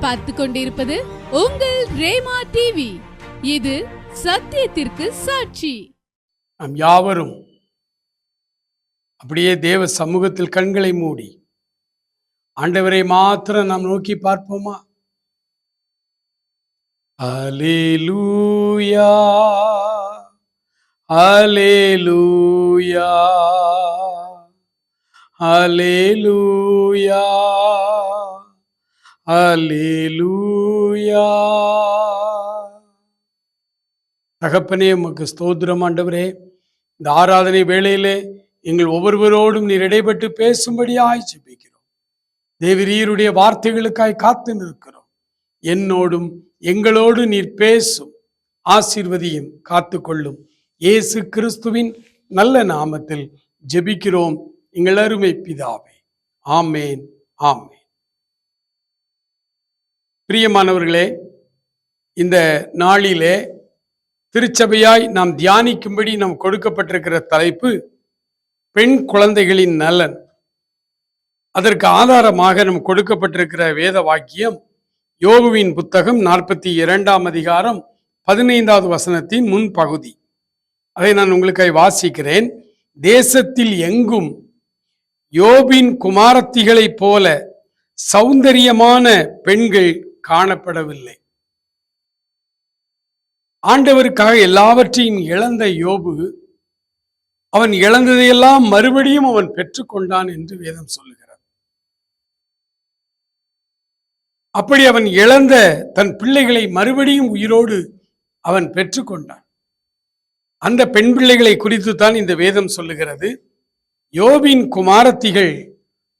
பார்த்து கொண்டிருப்பது உங்கள் ரேமா டிவி இது சத்தியத்திற்கு சாட்சி. நாம் யாவரும் அப்படியே தேவ சமூகத்தில் கண்களை மூடி ஆண்டவரை மாத்திரம் நாம் நோக்கி பார்ப்போமா? அலேலூயா அலேலூயா அலேலூயா அலிலூயா தகப்பனே உமக்கு ஸ்தோத்திரம் ஆண்டவரே. இந்த ஆராதனை வேளையிலே எங்கள் ஒவ்வொருவரோடும் நீர் இடைப்பட்டு பேசும்படியாய் ஜெபிக்கிறோம். தேவிரீருடைய வார்த்தைகளுக்காய் காத்து நிற்கிறோம். என்னோடும் எங்களோடு நீர் பேசும் ஆசீர்வதியும் காத்துக்கொள்ளும். இயேசு கிறிஸ்துவின் நல்ல நாமத்தில் ஜெபிக்கிறோம். எங்கள் அருமை பிதாவே. ஆமேன் ஆமேன். பிரியமானவர்களே இந்த நாளிலே திருச்சபையாய் நாம் தியானிக்கும்படி நாம் கொடுக்கப்பட்டிருக்கிற தலைப்பு பெண் குழந்தைகளின் நலன். அதற்கு ஆதாரமாக நம் கொடுக்கப்பட்டிருக்கிற வேத வாக்கியம் யோகுவின் புத்தகம் நாற்பத்தி இரண்டாம் அதிகாரம் பதினைந்தாவது வசனத்தின் முன் பகுதி. அதை நான் உங்களுக்கு வாசிக்கிறேன். தேசத்தில் எங்கும் யோபின் குமாரத்திகளைப் போல சௌந்தரியமான பெண்கள் காணப்படவில்லை. ஆண்டவருக்காக எல்லாவற்றையும் இழந்த யோபு அவன் இழந்ததையெல்லாம் மறுபடியும் அவன் பெற்றுக்கொண்டான் என்று வேதம் சொல்லுகிறார் அப்படி அவன் இழந்த தன் பிள்ளைகளை மறுபடியும் உயிரோடு அவன் பெற்றுக்கொண்டான். அந்த பெண் பிள்ளைகளை குறித்து தான் இந்த வேதம் சொல்லுகிறது. யோபின் குமாரத்திகள்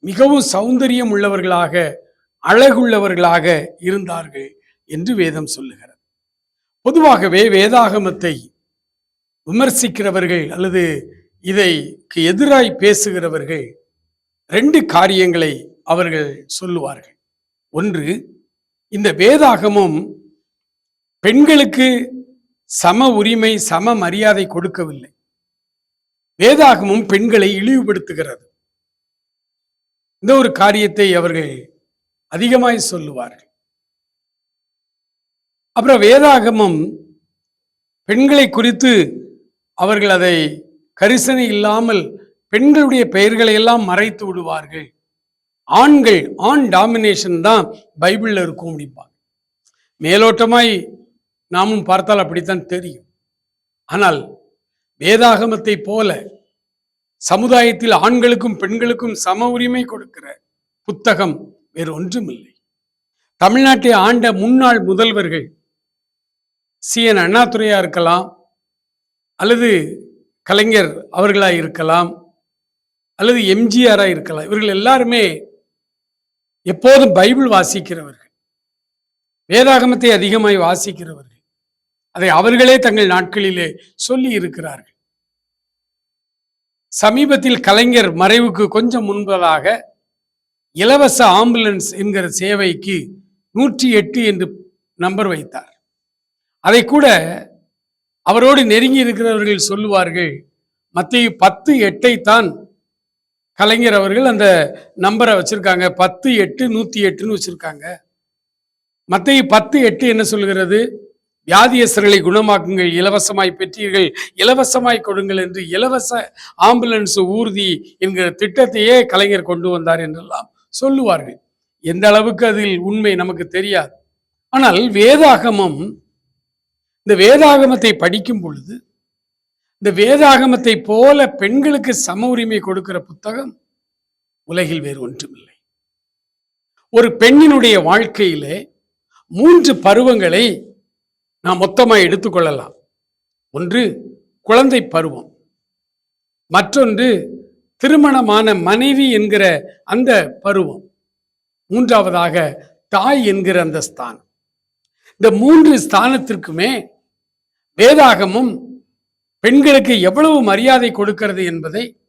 மிகவும் சௌந்தரியம் உள்ளவர்களாக அழகுள்ளவர்களாக இருந்தார்கள் என்று வேதம் சொல்லுகிறது. பொதுவாகவே வேதாகமத்தை விமர்சிக்கிறவர்கள் அல்லது இதைக்கு எதிராய் பேசுகிறவர்கள் ரெண்டு காரியங்களை அவர்கள் சொல்லுவார்கள். ஒன்று இந்த வேதாகமும் பெண்களுக்கு சம உரிமை சம மரியாதை கொடுக்கவில்லை. வேதாகமும் பெண்களை இழிவுபடுத்துகிறது. இந்த ஒரு காரியத்தை அவர்கள் அதிகமாய் சொல்லுவார்கள். அப்புறம் வேதாகமம் பெண்களை குறித்து அவர்கள் அதை கரிசனை இல்லாமல் பெண்களுடைய பெயர்களை எல்லாம் மறைத்து விடுவார்கள். ஆண்கள் ஆண் டாமினேஷன் தான் பைபிளில் இருக்கும் அப்படிம்பாங்க. மேலோட்டமாய் நாமும் பார்த்தால் அப்படித்தான் தெரியும். ஆனால் வேதாகமத்தை போல சமுதாயத்தில் ஆண்களுக்கும் பெண்களுக்கும் சம உரிமை கொடுக்கிற புத்தகம் வேறு ஒன்றுமில்லை தமிழ்நாட்டை ஆண்ட முன்னாள் முதல்வர்கள் சி என் அண்ணாதுரையா இருக்கலாம் அல்லது கலைஞர் அவர்களாக இருக்கலாம் அல்லது எம்ஜிஆராக இருக்கலாம். இவர்கள் எல்லாருமே எப்போதும் பைபிள் வாசிக்கிறவர்கள். வேதாகமத்தை அதிகமாய் வாசிக்கிறவர்கள். அதை அவர்களே தங்கள் நாட்களிலே சொல்லி இருக்கிறார்கள். சமீபத்தில் கலைஞர் மறைவுக்கு கொஞ்சம் முன்பதாக இலவச ஆம்புலன்ஸ் என்கிற சேவைக்கு நூற்றி எட்டு என்று நம்பர் வைத்தார். அதை கூட அவரோடு நெருங்கி இருக்கிறவர்கள் சொல்லுவார்கள் மத்திய பத்து எட்டை தான் கலைஞர் அவர்கள் அந்த நம்பரை வச்சிருக்காங்க. பத்து எட்டு நூற்றி எட்டுன்னு வச்சிருக்காங்க. மத்திய பத்து எட்டு என்ன சொல்கிறது வியாதியஸ்தர்களை குணமாக்குங்கள் இலவசமாய் பெற்றீர்கள் இலவசமாய் கொடுங்கள் என்று இலவச ஆம்புலன்ஸ் ஊர்தி என்கிற திட்டத்தையே கலைஞர் கொண்டு வந்தார் என்றெல்லாம் சொல்லுவார்கள். எந்த அளவுக்கு அதில் உண்மை நமக்கு தெரியாது. ஆனால் வேதாகமம் இந்த வேதாகமத்தை படிக்கும் பொழுது இந்த வேதாகமத்தை போல பெண்களுக்கு சம உரிமை கொடுக்கிற புத்தகம் உலகில் வேறு ஒன்றுமில்லை. ஒரு பெண்ணினுடைய வாழ்க்கையிலே மூன்று பருவங்களை நாம் மொத்தமாக எடுத்துக்கொள்ளலாம் ஒன்று குழந்தை பருவம் மற்றொன்று திருமணமான மனைவி என்கிற அந்த பருவம். மூன்றாவதாக தாய் என்கிற அந்த ஸ்தானம். இந்த மூன்று ஸ்தானத்திற்குமே வேதாகமும் பெண்களுக்கு எவ்வளவு மரியாதை கொடுக்கிறது என்பதை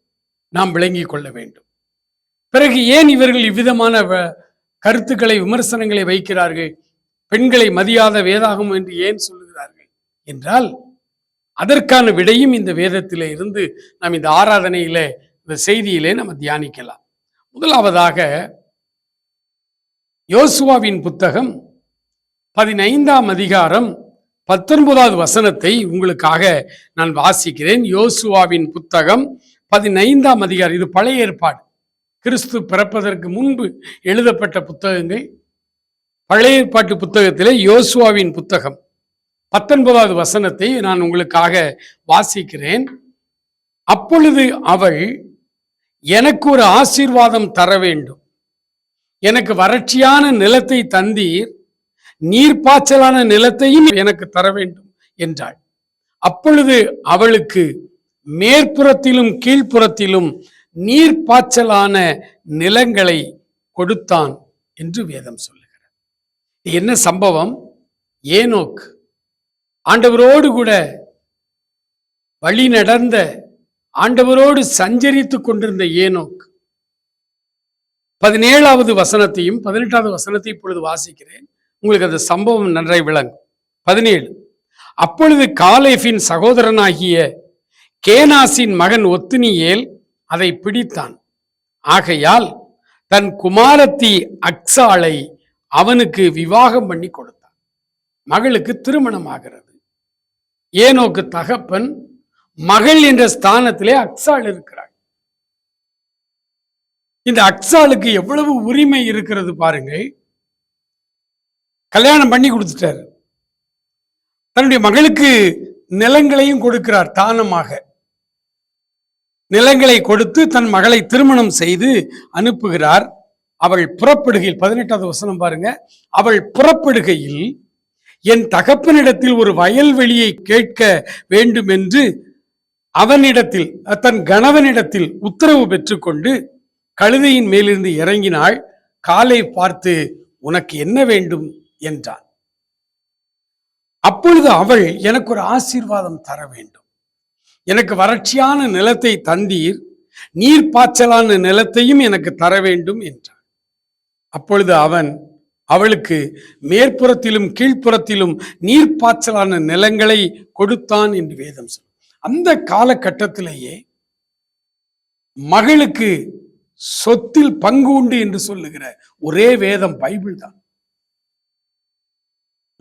நாம் விளங்கிக் கொள்ள வேண்டும். பிறகு ஏன் இவர்கள் இவ்விதமான வ- கருத்துக்களை விமர்சனங்களை வைக்கிறார்கள்? பெண்களை மதியாத வேதாகம் என்று ஏன் சொல்லுகிறார்கள்? என்றால் அதற்கான விடையும் இந்த வேதத்திலே இருந்து நாம் இந்த ஆராதனையிலே இந்த செய்தியிலே நம்ம தியானிக்கலாம். முதலாவதாக யோசுவாவின் புத்தகம் பதினைந்தாம் அதிகாரம் பத்தொன்பதாவது வசனத்தை உங்களுக்காக நான் வாசிக்கிறேன். யோசுவாவின் புத்தகம் பதினைந்தாம் அதிகாரம். இது பழைய ஏற்பாடு. கிறிஸ்து பிறப்பதற்கு முன்பு எழுதப்பட்ட புத்தகங்கள். பழைய ஏற்பாட்டு புத்தகத்திலே யோசுவாவின் புத்தகம் பத்தொன்பதாவது வசனத்தை நான் உங்களுக்காக வாசிக்கிறேன். அப்பொழுது அவள் எனக்கு ஒரு ஆசீர்வாதம் தர வேண்டும். எனக்கு வறட்சியான நிலத்தை தந்தீர் நீர்ப்பாய்ச்சலான நிலத்தையும் எனக்கு தர வேண்டும் என்றாள். அப்பொழுது அவளுக்கு மேற்புறத்திலும் கீழ்ப்புறத்திலும் நீர்ப்பாய்ச்சலான நிலங்களை கொடுத்தான் என்று வேதம் சொல்லுகிறார் என்ன சம்பவம்? ஏனோக் ஆண்டவரோடு கூட வழி நடந்த ஆண்டவரோடு சஞ்சரித்துக் கொண்டிருந்த ஏனோக். பதினேழாவது வசனத்தையும் பதினெட்டாவது வசனத்தையும் இப்பொழுது வாசிக்கிறேன். உங்களுக்கு அந்த சம்பவம் நன்றாய் விளங்கும். பதினேழு. அப்பொழுது காலேஃபின் சகோதரனாகிய கேனாசின் மகன் ஒத்துனியேல் அதை பிடித்தான். ஆகையால் தன் குமாரத்தி அக்ஸாளை அவனுக்கு விவாகம் பண்ணி கொடுத்தான். மகளுக்கு திருமணம் ஆகிறது. ஏனோக்கு தகப்பன் மகள் என்ற ஸ்தானத்திலே அக்சால் இருக்கிறாள். இந்த அக்சாலுக்கு எவ்வளவு உரிமை இருக்கிறது பாருங்கள். கல்யாணம் பண்ணி கொடுத்துட்டார். தன்னுடைய மகளுக்கு நிலங்களையும் கொடுக்கிறார் தானமாக. நிலங்களை கொடுத்து தன் மகளை திருமணம் செய்து அனுப்புகிறார். அவள் புறப்படுகையில் பதினெட்டாவது வசனம் பாருங்க. அவள் புறப்படுகையில் என் தகப்பனிடத்தில் ஒரு வயல்வெளியை கேட்க வேண்டும் என்று அவனிடத்தில் தன் கணவனிடத்தில் உத்தரவு பெற்றுக்கொண்டு கழுதையின் மேலிருந்து இறங்கினாள் காலை பார்த்து உனக்கு என்ன வேண்டும்? என்றான். அப்பொழுது அவள் எனக்கு ஒரு ஆசீர்வாதம் தர வேண்டும். எனக்கு வறட்சியான நிலத்தை தந்தீர் நீர் பாய்ச்சலான நிலத்தையும் எனக்கு தர வேண்டும் என்றான். அப்பொழுது அவன் அவளுக்கு மேற்புறத்திலும் கீழ்ப்புறத்திலும் நீர் பாய்ச்சலான நிலங்களை கொடுத்தான் என்று வேதம் சொல்லும் அந்த காலகட்டத்திலேயே மகளுக்கு சொத்தில் பங்கு உண்டு என்று சொல்லுகிற ஒரே வேதம் பைபிள் தான்.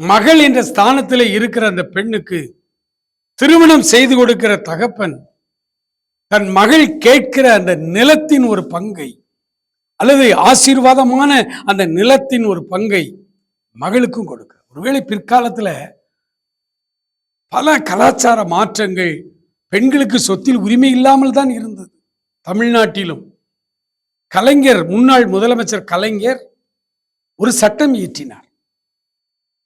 மகள் என்ற ஸ்தானத்தில் இருக்கிற அந்த பெண்ணுக்கு திருமணம் செய்து கொடுக்கிற தகப்பன் தன் மகள் கேட்கிற அந்த நிலத்தின் ஒரு பங்கை அல்லது ஆசீர்வாதமான அந்த நிலத்தின் ஒரு பங்கை மகளுக்கும் கொடுக்க. ஒருவேளை பிற்காலத்துல பல கலாச்சார மாற்றங்கள் பெண்களுக்கு சொத்தில் உரிமை இல்லாமல் தான் இருந்தது. தமிழ்நாட்டிலும் கலைஞர் முன்னாள் முதலமைச்சர் கலைஞர் ஒரு சட்டம் இயற்றினார்.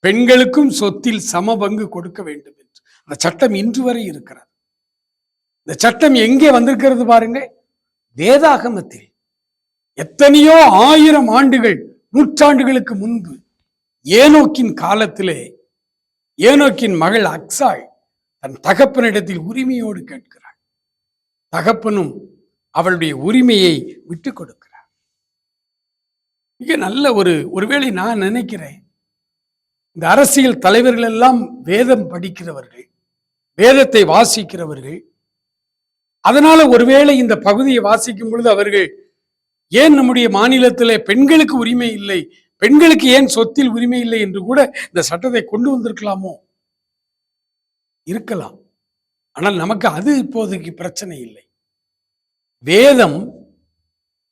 பெண்களுக்கும் சொத்தில் சம பங்கு கொடுக்க வேண்டும் என்று. அந்த சட்டம் இன்று வரை இருக்கிறது. இந்த சட்டம் எங்கே வந்திருக்கிறது பாருங்க வேதாகமத்தில். எத்தனையோ ஆயிரம் ஆண்டுகள் நூற்றாண்டுகளுக்கு முன்பு ஏனோக்கின் காலத்திலே ஏனோக்கின் மகள் அக்சாள் தன் தகப்பனிடத்தில் உரிமையோடு கேட்கிறாள். தகப்பனும் அவளுடைய உரிமையை விட்டு கொடுக்கிறார். மிக நல்ல ஒரு ஒருவேளை நான் நினைக்கிறேன் இந்த அரசியல் தலைவர்கள் எல்லாம் வேதம் படிக்கிறவர்கள் வேதத்தை வாசிக்கிறவர்கள் அதனால ஒருவேளை இந்த பகுதியை வாசிக்கும் பொழுது அவர்கள் ஏன் நம்முடைய மாநிலத்தில் பெண்களுக்கு உரிமை இல்லை பெண்களுக்கு ஏன் சொத்தில் உரிமை இல்லை என்று கூட இந்த சட்டத்தை கொண்டு வந்திருக்கலாமோ? இருக்கலாம். ஆனால் நமக்கு அது இப்போதைக்கு பிரச்சனை இல்லை. வேதம்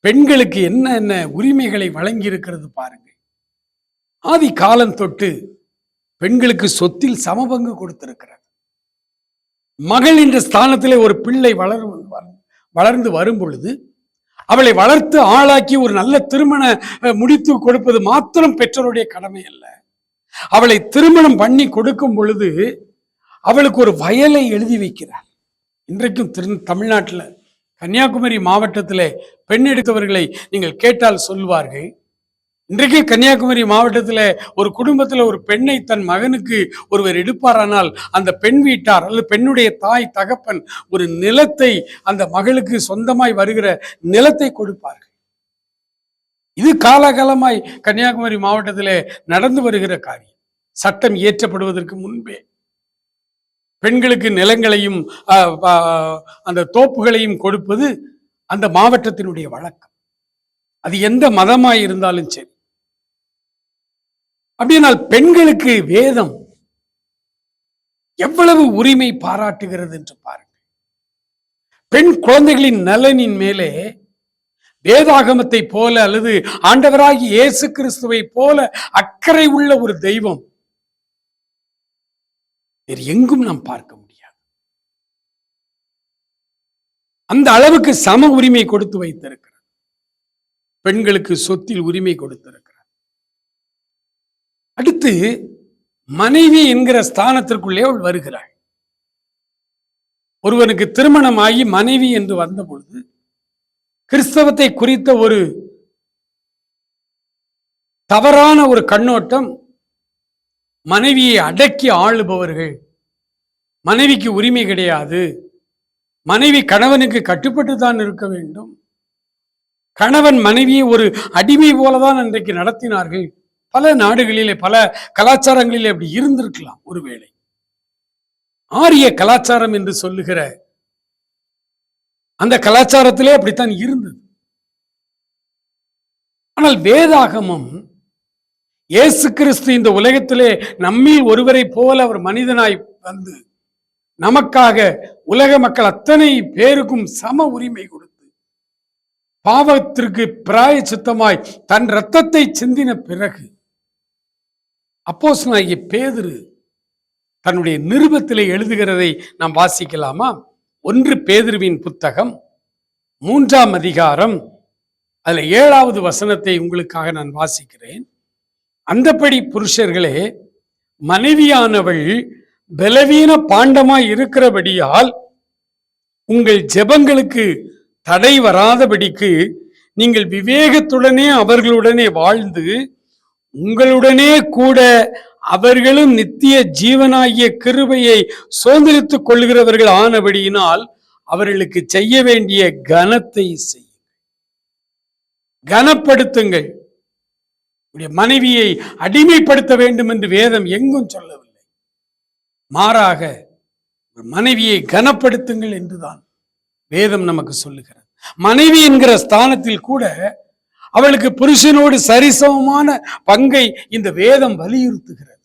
பெண்களுக்கு என்ன என்ன உரிமைகளை வழங்கி இருக்கிறது பாருங்க. ஆதி காலம் தொட்டு பெண்களுக்கு சொத்தில் சமபங்கு கொடுத்திருக்கிறது. மகள் என்ற ஸ்தானத்திலே ஒரு பிள்ளை வளர் வளர்ந்து வரும் பொழுது அவளை வளர்த்து ஆளாக்கி ஒரு நல்ல திருமண முடித்து கொடுப்பது மாத்திரம் பெற்றோருடைய கடமை அல்ல. அவளை திருமணம் பண்ணி கொடுக்கும் பொழுது அவளுக்கு ஒரு வயலை எழுதி வைக்கிறார். இன்றைக்கும் திரு தமிழ்நாட்டில் கன்னியாகுமரி மாவட்டத்திலே பெண் எடுத்தவர்களை நீங்கள் கேட்டால் சொல்வார்கள். இன்றைக்கு கன்னியாகுமரி மாவட்டத்தில் ஒரு குடும்பத்தில் ஒரு பெண்ணை தன் மகனுக்கு ஒருவர் எடுப்பாரானால் அந்த பெண் வீட்டார் அல்லது பெண்ணுடைய தாய் தகப்பன் ஒரு நிலத்தை அந்த மகளுக்கு சொந்தமாய் வருகிற நிலத்தை கொடுப்பார்கள். இது காலாகாலமாய் கன்னியாகுமரி மாவட்டத்திலே நடந்து வருகிற காரியம். சட்டம் இயற்றப்படுவதற்கு முன்பே பெண்களுக்கு நிலங்களையும் அந்த தோப்புகளையும் கொடுப்பது அந்த மாவட்டத்தினுடைய வழக்கம். அது எந்த மதமாய் இருந்தாலும் சரி. அப்படின்னால் பெண்களுக்கு வேதம் எவ்வளவு உரிமை பாராட்டுகிறது என்று பாருங்கள். பெண் குழந்தைகளின் நலனின் மேலே வேதாகமத்தை போல அல்லது ஆண்டவராகி இயேசு கிறிஸ்துவை போல அக்கறை உள்ள ஒரு தெய்வம் வேறு எங்கும் நாம் பார்க்க முடியாது. அந்த அளவுக்கு சம உரிமை கொடுத்து வைத்திருக்கிறார் பெண்களுக்கு சொத்தில் உரிமை கொடுத்திருக்கிறார் அடுத்து மனைவி என்கிற ஸ்தானத்திற்குள்ளே அவள் வருகிறாள். ஒருவனுக்கு திருமணமாகி மனைவி என்று வந்த பொழுது கிறிஸ்தவத்தை குறித்த ஒரு தவறான ஒரு கண்ணோட்டம் மனைவியை அடக்கி ஆளுபவர்கள். மனைவிக்கு உரிமை கிடையாது. மனைவி கணவனுக்கு கட்டுப்பட்டு தான் இருக்க வேண்டும். கணவன் மனைவியை ஒரு அடிமை போலதான் அன்றைக்கு நடத்தினார்கள். பல நாடுகளிலே பல கலாச்சாரங்களிலே அப்படி இருந்திருக்கலாம் ஒருவேளை. ஆரிய கலாச்சாரம் என்று சொல்லுகிற அந்த கலாச்சாரத்திலே அப்படித்தான் இருந்தது. ஆனால் வேதாகமம் இயேசு கிறிஸ்து இந்த உலகத்திலே நம்மில் ஒருவரை போல அவர் மனிதனாய் வந்து நமக்காக உலக மக்கள் அத்தனை பேருக்கும் சம உரிமை கொடுத்து பாவத்திற்கு பிராய சித்தமாய் தன் இரத்தத்தை சிந்தின பிறகு அப்போஸ் பேதுரு தன்னுடைய நிருபத்திலே எழுதுகிறதை நாம் வாசிக்கலாமா? ஒன்று பேதுருவின் புத்தகம் மூன்றாம் அதிகாரம். அதில் ஏழாவது வசனத்தை உங்களுக்காக நான் வாசிக்கிறேன். அந்தப்படி புருஷர்களே மனைவியானவள் பலவீன பாண்டமாய் இருக்கிறபடியால் உங்கள் ஜெபங்களுக்கு தடை வராதபடிக்கு நீங்கள் விவேகத்துடனே அவர்களுடனே வாழ்ந்து உங்களுடனே கூட அவர்களும் நித்திய ஜீவனாகிய கிருபையை சுதந்திரித்துக் கொள்கிறவர்கள் ஆனபடியினால் அவர்களுக்கு செய்ய வேண்டிய கனத்தை செய்யுங்கள். கனப்படுத்துங்கள். உடைய மனைவியை அடிமைப்படுத்த வேண்டும் என்று வேதம் எங்கும் சொல்லவில்லை. மாறாக ஒரு மனைவியை கனப்படுத்துங்கள் என்றுதான் வேதம் நமக்கு சொல்லுகிறது. மனைவி என்கிற ஸ்தானத்தில் கூட அவளுக்கு புருஷனோடு சரிசமமான பங்கை இந்த வேதம் வலியுறுத்துகிறது.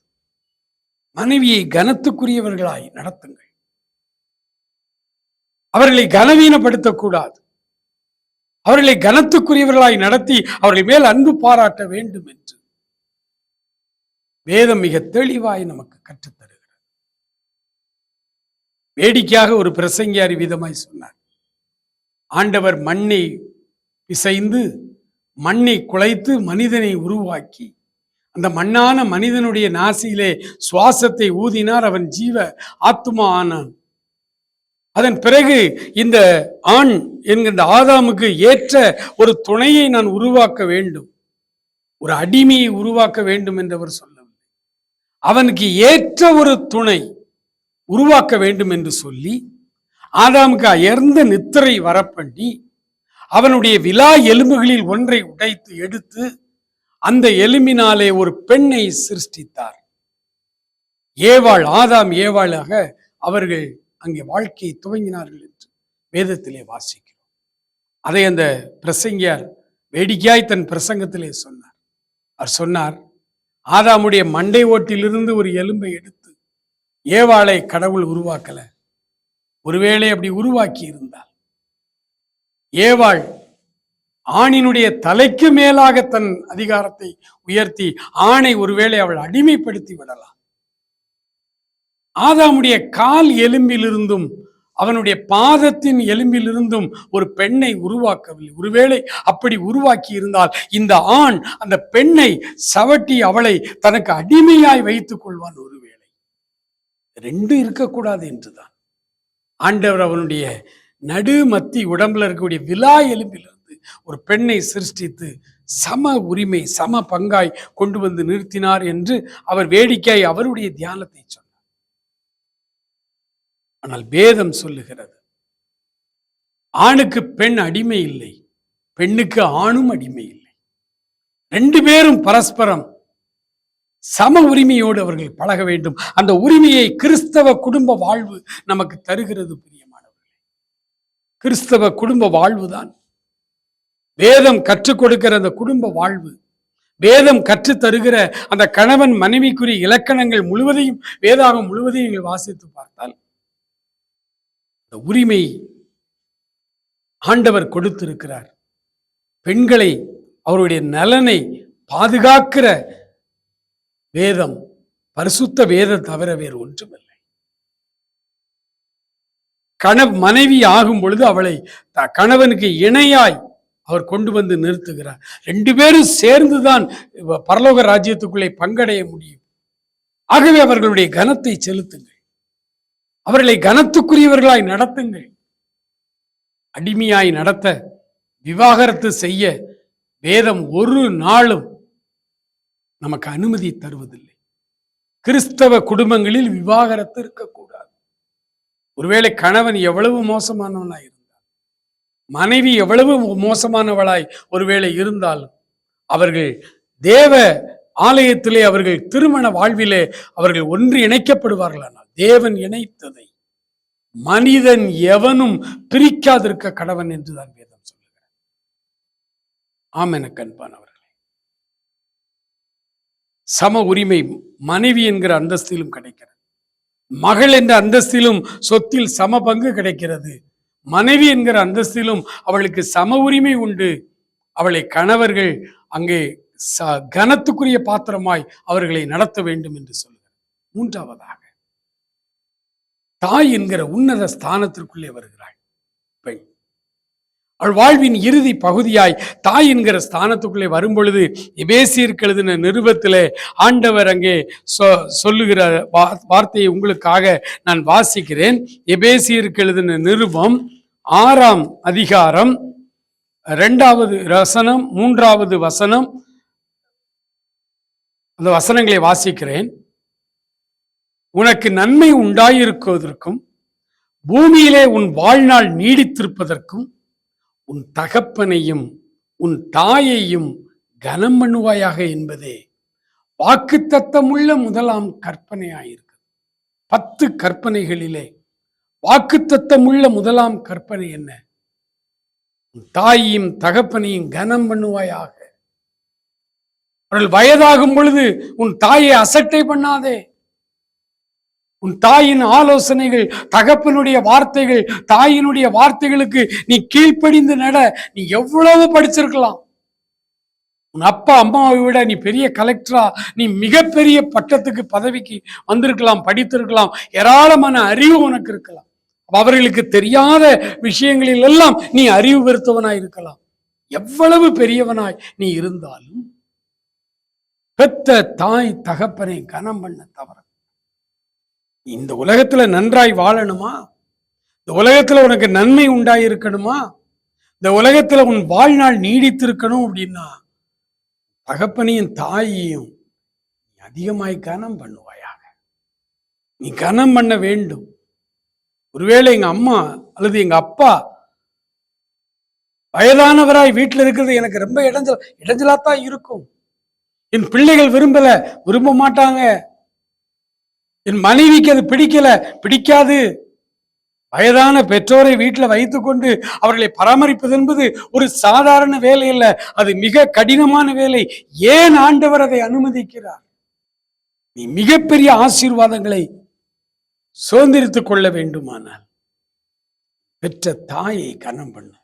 மனைவியை கனத்துக்குரியவர்களாய் நடத்துங்கள். அவர்களை கனவீனப்படுத்தக்கூடாது. அவர்களை கனத்துக்குரியவர்களாய் நடத்தி அவர்கள் மேல் அன்பு பாராட்ட வேண்டும் என்று வேதம் மிக தெளிவாய் நமக்கு கற்றுத்தருகிறது. வேடிக்கையாக ஒரு பிரசங்கியார் விதமாய் சொன்னார். ஆண்டவர் மண்ணை பிசைந்து மண்ணை குலைத்து மனிதனை உருவாக்கி அந்த மண்ணான மனிதனுடைய நாசியிலே சுவாசத்தை ஊதினார் அவன் ஜீவ ஆத்மா ஆனான் அதன் பிறகு இந்த ஆண் என்கின்ற ஆதாமுக்கு ஏற்ற ஒரு துணையை நான் உருவாக்க வேண்டும். ஒரு அடிமையை உருவாக்க வேண்டும் என்று அவர் சொல்லவில்லை. அவனுக்கு ஏற்ற ஒரு துணை உருவாக்க வேண்டும் என்று சொல்லி ஆதாமுக்கு அயர்ந்த நித்திரை வரப்பண்ணி அவனுடைய விலா எலும்புகளில் ஒன்றை உடைத்து எடுத்து அந்த எலும்பினாலே ஒரு பெண்ணை சிருஷ்டித்தார். ஏவாள் ஆதாம் ஏவாளாக அவர்கள் அங்கே வாழ்க்கையை துவங்கினார்கள் என்று வேதத்திலே வாசிக்கும் அதை அந்த பிரசங்கியார் வேடிக்கையாய் தன் பிரசங்கத்திலே சொன்னார். அவர் சொன்னார் ஆதாமுடைய மண்டை ஓட்டிலிருந்து ஒரு எலும்பை எடுத்து ஏவாளை கடவுள் உருவாக்கல. ஒருவேளை அப்படி உருவாக்கி இருந்தால். ஏவாள் ஆணினுடைய தலைக்கு மேலாக தன் அதிகாரத்தை உயர்த்தி ஆணை ஒருவேளை அவள் அடிமைப்படுத்தி விடலாம். ஆதாமுடைய கால் எலும்பிலிருந்தும் அவனுடைய பாதத்தின் எலும்பிலிருந்தும் ஒரு பெண்ணை உருவாக்கவில்லை. ஒருவேளை அப்படி உருவாக்கி இருந்தால் இந்த ஆண் அந்த பெண்ணை சவட்டி அவளை தனக்கு அடிமையாய் வைத்துக் கொள்வான் ஒருவேளை. ரெண்டு இருக்கக்கூடாது என்றுதான். ஆண்டவர் அவனுடைய நடு மத்தி உடம்புல இருக்கக்கூடிய விலா எலும்பிலிருந்து ஒரு பெண்ணை சிருஷ்டித்து சம உரிமை சம பங்காய் கொண்டு வந்து நிறுத்தினார் என்று அவர் வேடிக்கையாய் அவருடைய தியானத்தை சொன்னார். ஆனால் வேதம் சொல்லுகிறது. ஆணுக்கு பெண் அடிமை இல்லை பெண்ணுக்கு ஆணும் அடிமை இல்லை. ரெண்டு பேரும் பரஸ்பரம் சம உரிமையோடு அவர்கள் பழக வேண்டும். அந்த உரிமையை கிறிஸ்தவ குடும்ப வாழ்வு நமக்கு தருகிறது பிரியமானவர்களே. கிறிஸ்தவ குடும்ப வாழ்வுதான். வேதம் கற்றுக் கொடுக்கிற அந்த குடும்ப வாழ்வு வேதம் கற்றுத் தருகிற அந்த கணவன் மனைவிக்குரிய இலக்கணங்கள் முழுவதையும் வேதாகம் முழுவதையும் நீங்கள் வாசித்து பார்த்தால் இந்த உரிமை ஆண்டவர் கொடுத்திருக்கிறார். பெண்களை அவருடைய நலனை பாதுகாக்கிற வேதம் பரிசுத்த வேதம் தவிர வேறு ஒன்றுமில்லை. கண மனைவி ஆகும் பொழுது அவளை த- கணவனுக்கு இணையாய் அவர் கொண்டு வந்து நிறுத்துகிறார். ரெண்டு பேரும் சேர்ந்துதான் பரலோக ராஜ்யத்துக்குள்ளே பங்கடைய முடியும். ஆகவே அவர்களுடைய கனத்தை செலுத்துங்கள். அவர்களை கனத்துக்குரியவர்களாய் நடத்துங்கள். அடிமையாய் நடத்த விவாகரத்து செய்ய வேதம் ஒரு நாளும் நமக்கு அனுமதி தருவதில்லை. கிறிஸ்தவ குடும்பங்களில் விவாகரத்து இருக்கக்கூடாது. ஒருவேளை கணவன் எவ்வளவு மோசமானவனாய் இருந்தால் மனைவி எவ்வளவு மோசமானவளாய் ஒருவேளை இருந்தாலும் அவர்கள் தேவ ஆலயத்திலே அவர்கள் திருமண வாழ்விலே அவர்கள் ஒன்று இணைக்கப்படுவார்களானால் தேவன் இணைத்ததை மனிதன் எவனும் பிரிக்காதிருக்க கடவன் என்றுதான் வேதம் சொல்லுகிறார் ஆமென கண்பானவர்களே சம உரிமை மனைவி என்கிற அந்தஸ்திலும் கிடைக்கிறது. மகள் என்ற அந்தஸ்திலும் சொத்தில் சம பங்கு கிடைக்கிறது. மனைவி என்கிற அந்தஸ்திலும் அவளுக்கு சம உரிமை உண்டு. அவளை கணவர்கள் அங்கே ச- கனத்துக்குரிய பாத்திரமாய் அவர்களை நடத்த வேண்டும் என்று சொல்லுகிறார் மூன்றாவதாக தாய் என்கிற உன்னத ஸ்தானத்திற்குள்ளே வருகிறாள். பெண். அவள் வாழ்வின் இறுதி பகுதியாய் தாய் என்கிற ஸ்தானத்துக்குள்ளே வரும்பொழுது எபேசியருக்கு எழுதின நிருபத்திலே ஆண்டவர் அங்கே சொ- சொல்லுகிற வார்த்தையை உங்களுக்காக நான் வாசிக்கிறேன். எபேசியருக்கு எழுதின நிருபம் ஆறாம் அதிகாரம் ரெண்டாவது வசனம் மூன்றாவது வசனம் அந்த வசனங்களை வாசிக்கிறேன். உனக்கு நன்மை உண்டாயிருக்குவதற்கும் பூமியிலே உன் வாழ்நாள் நீடித்திருப்பதற்கும் உன் தகப்பனையும் உன் தாயையும் கனம் பண்ணுவாயாக என்பதே வாக்குத்தத்தமுள்ள முதலாம் கற்பனையாயிருக்கு பத்து கற்பனைகளிலே வாக்குத்தத்தமுள்ள முதலாம் கற்பனை என்ன? உன் தாயையும் தகப்பனையும் கனம் பண்ணுவாயாக. அவர்கள் வயதாகும் பொழுது உன் தாயை அசட்டை பண்ணாதே. உன் தாயின் ஆலோசனைகள் தகப்பனுடைய வார்த்தைகள் தாயினுடைய வார்த்தைகளுக்கு நீ கீழ்ப்படிந்து நட. நீ எவ்வளவு படிச்சிருக்கலாம்? உன் அப்பா அம்மாவை விட நீ பெரிய கலெக்டரா? நீ மிகப்பெரிய பட்டத்துக்கு பதவிக்கு வந்திருக்கலாம் படித்திருக்கலாம். ஏராளமான அறிவு உனக்கு இருக்கலாம். அவர்களுக்கு தெரியாத விஷயங்களில் எல்லாம் நீ அறிவு பெருத்தவனாய் இருக்கலாம். எவ்வளவு பெரியவனாய் நீ இருந்தாலும் பெத்த தாய் தகப்பனை கனம் பண்ண தவற இந்த உலகத்துல நன்றாய் வாழணுமா? இந்த உலகத்துல உனக்கு நன்மை உண்டாயிருக்கணுமா? இந்த உலகத்துல உன் வாழ்நாள் நீடித்திருக்கணும் அப்படின்னா தகப்பனையும் தாயையும் நீ அதிகமாய் கனம் பண்ணுவாயாக. நீ கனம் பண்ண வேண்டும். ஒருவேளை எங்க அம்மா அல்லது எங்க அப்பா வயதானவராய் வீட்டில் இருக்கிறது எனக்கு ரொம்ப இடைஞ்சல் இடைஞ்சலாத்தான் இருக்கும். என் பிள்ளைகள் விரும்பல விரும்ப மாட்டாங்க. என் மனைவிக்கு அது பிடிக்கல. பிடிக்காது. வயதான பெற்றோரை வீட்டில் வைத்துக்கொண்டு அவர்களை பராமரிப்பது என்பது ஒரு சாதாரண வேலை அல்ல. அது மிக கடினமான வேலை. ஏன் ஆண்டவர் அதை அனுமதிக்கிறார்? நீ மிகப்பெரிய ஆசீர்வாதங்களை சுதந்திரித்துக் கொள்ள வேண்டுமானால் பெற்ற தாயை கனம் பண்ணு.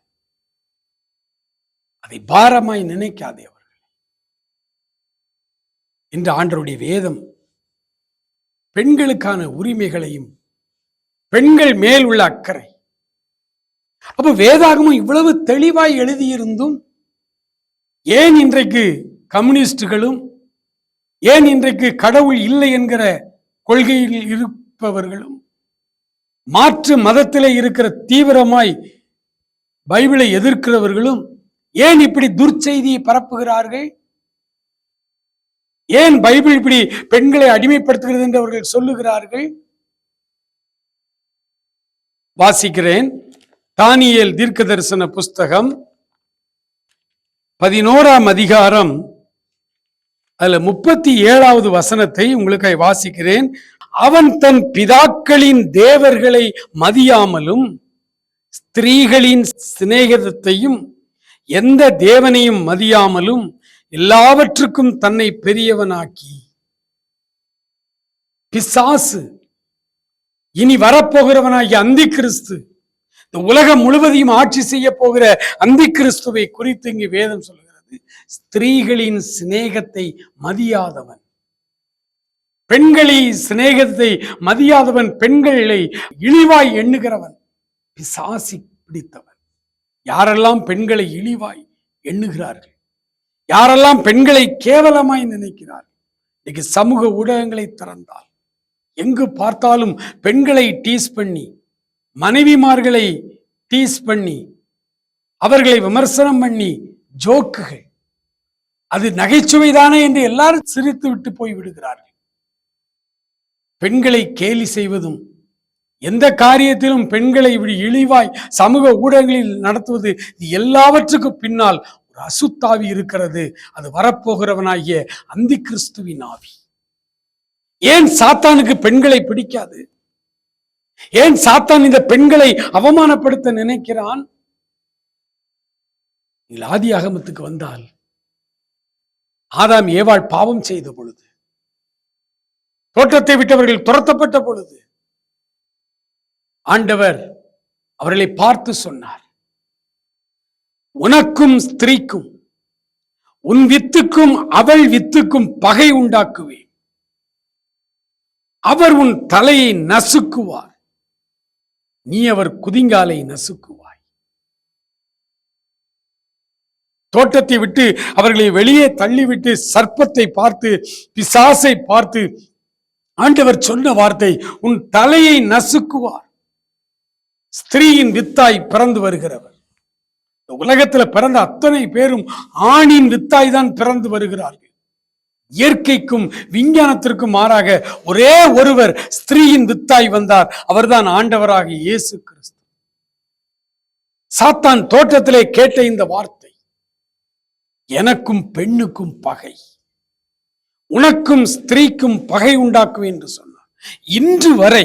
அதை பாரமாய் நினைக்காதே அவர்கள். என்று ஆண்டருடைய வேதம் பெண்களுக்கான உரிமைகளையும் பெண்கள் மேல் உள்ள அக்கறை. அப்ப வேதாகமும் இவ்வளவு தெளிவாய் எழுதியிருந்தும் ஏன் இன்றைக்கு கம்யூனிஸ்டுகளும் ஏன் இன்றைக்கு கடவுள் இல்லை என்கிற கொள்கையில் இருப்பவர்களும் மாற்று மதத்திலே இருக்கிற தீவிரமாய் பைபிளை எதிர்க்கிறவர்களும் ஏன் இப்படி துர்ச்செய்தியை பரப்புகிறார்கள்? ஏன் பைபிள் இப்படி பெண்களை அடிமைப்படுத்துகிறது என்று அவர்கள் சொல்லுகிறார்கள்? வாசிக்கிறேன். தானியல் தீர்க்க தரிசன புஸ்தகம் பதினோராம் அதிகாரம். அதுல முப்பத்தி ஏழாவது வசனத்தை உங்களுக்கு வாசிக்கிறேன். அவன் தன் பிதாக்களின் தேவர்களை மதியாமலும் ஸ்திரீகளின் சிநேகிதத்தையும் எந்த தேவனையும் மதியாமலும் எல்லாவற்றுக்கும் தன்னை பெரியவனாக்கி. பிசாசு இனி வரப்போகிறவனாகிய அந்தி கிறிஸ்து இந்த உலகம் முழுவதையும் ஆட்சி செய்ய போகிற அந்தி கிறிஸ்துவை குறித்து இங்கு வேதம் சொல்கிறது. ஸ்திரீகளின் சிநேகத்தை மதியாதவன். பெண்களின் சிநேகத்தை மதியாதவன் பெண்களை இழிவாய் எண்ணுகிறவன். பிசாசி பிடித்தவன். யாரெல்லாம் பெண்களை இழிவாய் எண்ணுகிறார்கள்? யாரெல்லாம் பெண்களை கேவலமாய் நினைக்கிறார்கள் இன்னைக்கு சமூக ஊடகங்களை திறந்தால் எங்கு பார்த்தாலும் பெண்களை டீஸ் பண்ணி மனைவிமார்களை டீஸ் பண்ணி அவர்களை விமர்சனம் பண்ணி ஜோக்குகள். அது நகைச்சுவைதானே என்று எல்லாரும் சிரித்து விட்டு போய் விடுகிறார்கள். பெண்களை கேலி செய்வதும் எந்த காரியத்திலும் பெண்களை இப்படி இழிவாய் சமூக ஊடகங்களில் நடத்துவது எல்லாவற்றுக்கும் பின்னால் ஒரு அசுத்தாவி இருக்கிறது. அது வரப்போகிறவனாகிய அந்தி கிறிஸ்துவின் ஆவி. ஏன் சாத்தானுக்கு பெண்களை பிடிக்காது? ஏன் சாத்தான் இந்த பெண்களை அவமானப்படுத்த நினைக்கிறான்? நீங்கள் ஆதி அகமத்துக்கு வந்தால் ஆதாம் ஏவாள் பாவம் செய்த பொழுது தோட்டத்தை விட்டவர்கள் துரத்தப்பட்ட பொழுது ஆண்டவர் அவர்களை பார்த்து சொன்னார் உனக்கும் ஸ்திரீக்கும் உன் வித்துக்கும் அவள் வித்துக்கும் பகை உண்டாக்குவேன். அவர் உன் தலையை நசுக்குவார். நீ அவர் குதிங்காலை நசுக்குவாய். தோட்டத்தை விட்டு அவர்களை வெளியே தள்ளிவிட்டு சர்ப்பத்தை பார்த்து பிசாசை பார்த்து ஆண்டவர் சொன்ன வார்த்தை உன் தலையை நசுக்குவார். ஸ்திரீயின் வித்தாய் பிறந்து வருகிறவர். உலகத்துல பிறந்த அத்தனை பேரும் ஆணின் வித்தாய் தான் பிறந்து வருகிறார்கள். இயற்கைக்கும் விஞ்ஞானத்திற்கும் மாறாக ஒரே ஒருவர் ஸ்திரீயின் வித்தாய் வந்தார். அவர்தான் ஆண்டவராக இயேசு கிறிஸ்து. சாத்தான் தோட்டத்திலே கேட்ட இந்த வார்த்தை எனக்கும் பெண்ணுக்கும் பகை. உனக்கும் ஸ்திரீக்கும் பகை உண்டாக்குவேன் என்று சொன்னார். இன்று வரை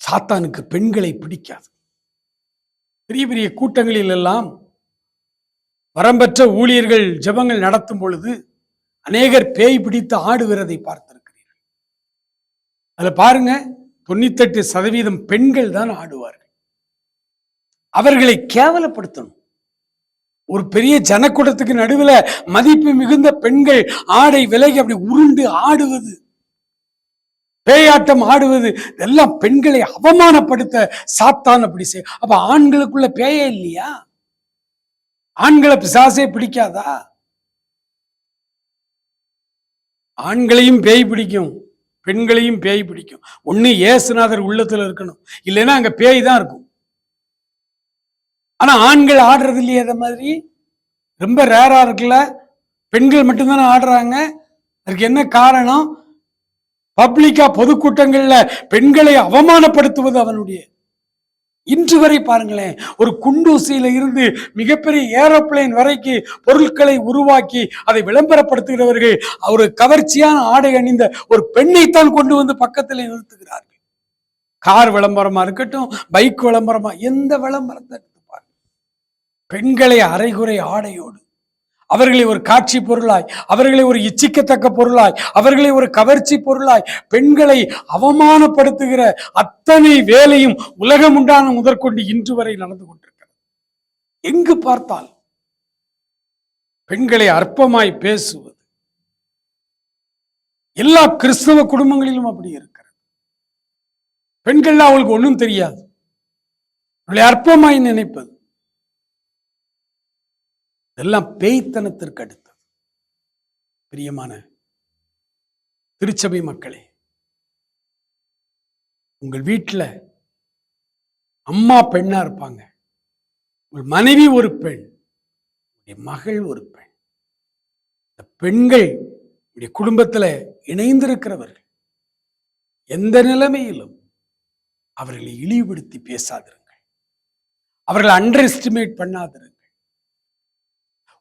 சாத்தானுக்கு பெண்களை பிடிக்காது. பெரிய பெரிய கூட்டங்களில் எல்லாம் வரம்பற்ற ஊழியர்கள் ஜபங்கள் நடத்தும் பொழுது அநேகர் பேய் பிடித்து ஆடுகிறதை பார்த்திருக்கிறீர்கள். அதுல பாருங்க தொண்ணூத்தெட்டு சதவீதம் பெண்கள் தான் ஆடுவார்கள். அவர்களை கேவலப்படுத்தணும். ஒரு பெரிய ஜனக்கூட்டத்துக்கு நடுவில் மதிப்பு மிகுந்த பெண்கள் ஆடை விலகி அப்படி உருண்டு ஆடுவது பேயாட்டம் ஆடுவது இதெல்லாம் பெண்களை அவமானப்படுத்த சாத்தான் அப்படி செய். அப்ப ஆண்களுக்குள்ள பேயே இல்லையா? ஆண்களை பிசாசே பிடிக்காதா? ஆண்களையும் பேய் பிடிக்கும் பெண்களையும் பேய் பிடிக்கும். ஒண்ணு ஏசுநாதர் உள்ளத்துல இருக்கணும். இல்லைன்னா அங்க பேய் தான் இருக்கும். ஆனா ஆண்கள் ஆடுறது இல்லையே அதை மாதிரி? ரொம்ப ரேரா இருக்குல்ல? பெண்கள் மட்டும்தானே ஆடுறாங்க. அதுக்கு என்ன காரணம்? பப்ளிக்கா பொதுக்கூட்டங்கள்ல பெண்களை அவமானப்படுத்துவது அவனுடைய. இன்று வரை பாருங்களேன் ஒரு குண்டூசியில இருந்து மிகப்பெரிய ஏரோப்ளேன் வரைக்கு பொருட்களை உருவாக்கி அதை விளம்பரப்படுத்துகிறவர்கள் ஒரு கவர்ச்சியான ஆடை அணிந்த ஒரு பெண்ணைத்தான் கொண்டு வந்து பக்கத்தில் நிறுத்துகிறார்கள். கார் விளம்பரமா இருக்கட்டும் பைக் விளம்பரமா எந்த விளம்பரத்தை எடுத்து பாருங்க. பெண்களை அரைகுறை ஆடையோடு அவர்களை ஒரு காட்சி பொருளாய் அவர்களை ஒரு இச்சிக்கத்தக்க பொருளாய் அவர்களை ஒரு கவர்ச்சி பொருளாய் பெண்களை அவமானப்படுத்துகிற அத்தனை வேலையும் உலகம் உண்டான முதற்கொண்டு இன்று வரை நடந்து கொண்டிருக்கிறது. எங்கு பார்த்தால் பெண்களை அற்பமாய் பேசுவது எல்லா கிறிஸ்தவ குடும்பங்களிலும் அப்படி இருக்கிறது. பெண்கள்லாம் அவளுக்கு ஒன்றும் தெரியாது. அவளை அற்பமாய் நினைப்பது இதெல்லாம் பேய்த்தனத்திற்கு அடுத்தது பிரியமான திருச்சபை மக்களே உங்கள் வீட்டில் அம்மா பெண்ணா இருப்பாங்க. உங்கள் மனைவி ஒரு பெண் உடைய மகள் ஒரு பெண். இந்த பெண்கள் உடைய குடும்பத்தில் இணைந்திருக்கிறவர்கள். எந்த நிலைமையிலும் அவர்களை இழிவுபடுத்தி பேசாதிருங்கள். அவர்களை அண்டர் எஸ்டிமேட் பண்ணாதிருங்கள்.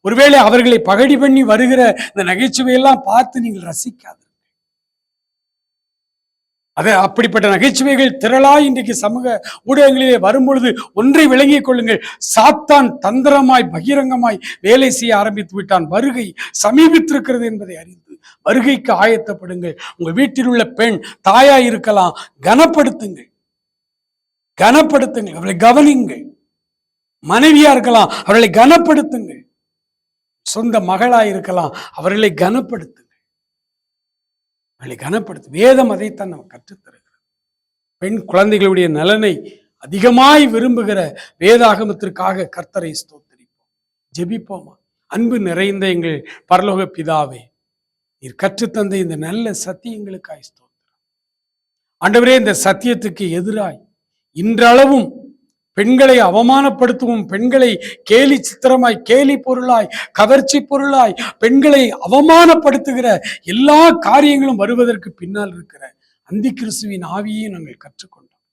ஒருவேளை அவர்களை பகடி பண்ணி வருகிற இந்த நகைச்சுவையெல்லாம் பார்த்து நீங்கள் ரசிக்காது அது அப்படிப்பட்ட நகைச்சுவைகள் திரளாய் இன்றைக்கு சமூக ஊடகங்களிலே வரும்பொழுது ஒன்றை விளங்கிக் கொள்ளுங்கள். சாத்தான் தந்திரமாய் பகிரங்கமாய் வேலை செய்ய ஆரம்பித்து விட்டான். வருகை சமீபித்திருக்கிறது என்பதை அறிந்து வருகைக்கு ஆயத்தப்படுங்கள். உங்க வீட்டில் உள்ள பெண் தாயா இருக்கலாம். கனப்படுத்துங்கள். கனப்படுத்துங்கள். அவளை கவனிங்கள். மனைவியா இருக்கலாம். அவர்களை கனப்படுத்துங்கள். சொந்த மகளாய் இருக்கலாம். அவர்களை கனப்படுத்துங்கள். அவர்களை கனப்படுத்து வேதம் அதைத்தான் நம்ம கற்றுத்தருகிறது. பெண் குழந்தைகளுடைய நலனை அதிகமாய் விரும்புகிற வேதாகமத்திற்காக கர்த்தரை ஸ்தோத்தரிப்போம். ஜெபிப்போமா? அன்பு நிறைந்த எங்கள் பரலோக பிதாவே நீர் கற்றுத்தந்த இந்த நல்ல சத்தியங்களுக்காய் ஸ்தோத்திரம். ஆண்டவரே இந்த சத்தியத்துக்கு எதிராய் இன்றளவும் பெண்களை அவமானப்படுத்தவும். பெண்களை கேலி சித்திரமாய் கேலி பொருளாய் கவர்ச்சி பொருளாய் பெண்களை அவமானப்படுத்துகிற எல்லா காரியங்களும் வருவதற்கு பின்னால் இருக்கிற அந்தி கிறிஸ்துவின் ஆவியை நாங்கள் கற்றுக்கொண்டோம்.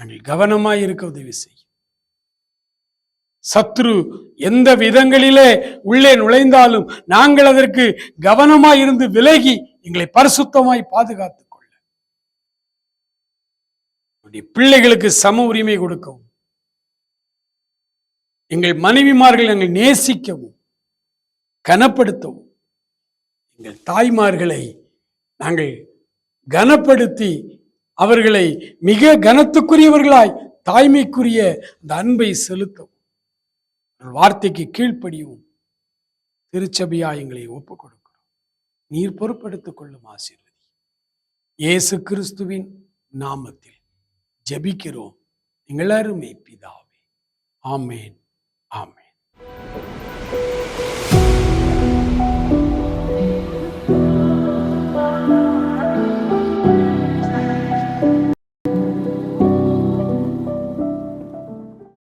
நாங்கள் கவனமாய் இருக்க உதவி செய்யும். சத்ரு எந்த விதங்களிலே உள்ளே நுழைந்தாலும் நாங்கள் அதற்கு கவனமாய் இருந்து விலகி எங்களை பரிசுத்தமாய் பாதுகாத்து கொள்ள பிள்ளைகளுக்கு சம உரிமை கொடுக்கவும். எங்கள் மனைவிமார்கள் எங்கள் நேசிக்கவும் கனப்படுத்தவும். எங்கள் தாய்மார்களை நாங்கள் கனப்படுத்தி அவர்களை மிக கனத்துக்குரியவர்களாய் தாய்மைக்குரிய அந்த அன்பை செலுத்தவும். வார்த்தைக்கு கீழ்ப்படியவும். திருச்சபையா எங்களை ஒப்புக் கொடுக்கிறோம் நீர் பொறுப்படுத்திக் கொள்ளும் ஆசீர்வதி. இயேசு கிறிஸ்துவின் நாமத்தில். ஜெபிக்கிறோம். எங்கள் அருமை பிதாவே. ஆமேன். ஆமேன்.